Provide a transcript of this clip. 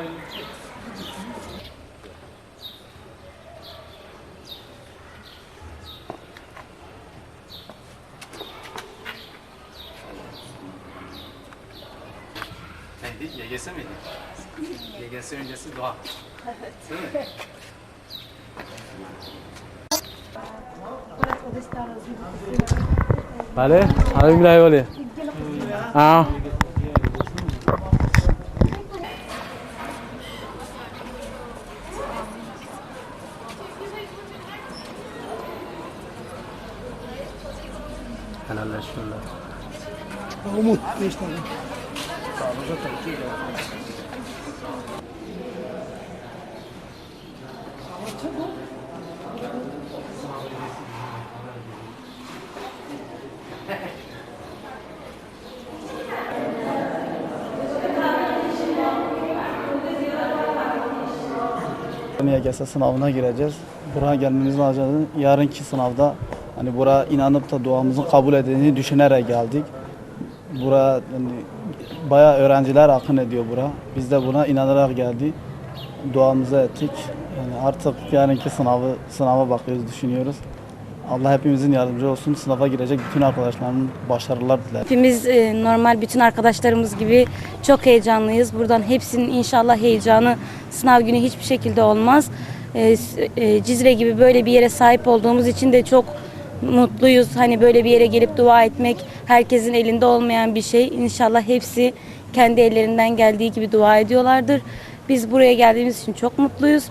Neydi? YGS miydi? YGS öncesi doğa. Evet. Değil mi? بله همه میره ولی آه ahí, vale. Ah. Helalleşiyorlar. Umut işte. YGS sınavına gireceğiz. Buraya gelmemiz lazım. Yarınki sınavda hani buraya inanıp da duamızın kabul edildiğini düşünerek geldik. Buraya yani bayağı öğrenciler akın ediyor bura. Biz de buna inanarak geldik. Duamızı ettik. Yani artık yarınki sınavı sınava bakıyoruz, düşünüyoruz. Allah hepimizin yardımcı olsun. Sınava girecek bütün arkadaşlarımın başarılar dilerim. Hepimiz e, normal bütün arkadaşlarımız gibi çok heyecanlıyız. Buradan hepsinin inşallah heyecanı sınav günü hiçbir şekilde olmaz. E, e, Cizre gibi böyle bir yere sahip olduğumuz için de çok mutluyuz. Hani böyle bir yere gelip dua etmek herkesin elinde olmayan bir şey. İnşallah hepsi kendi ellerinden geldiği gibi dua ediyorlardır. Biz buraya geldiğimiz için çok mutluyuz.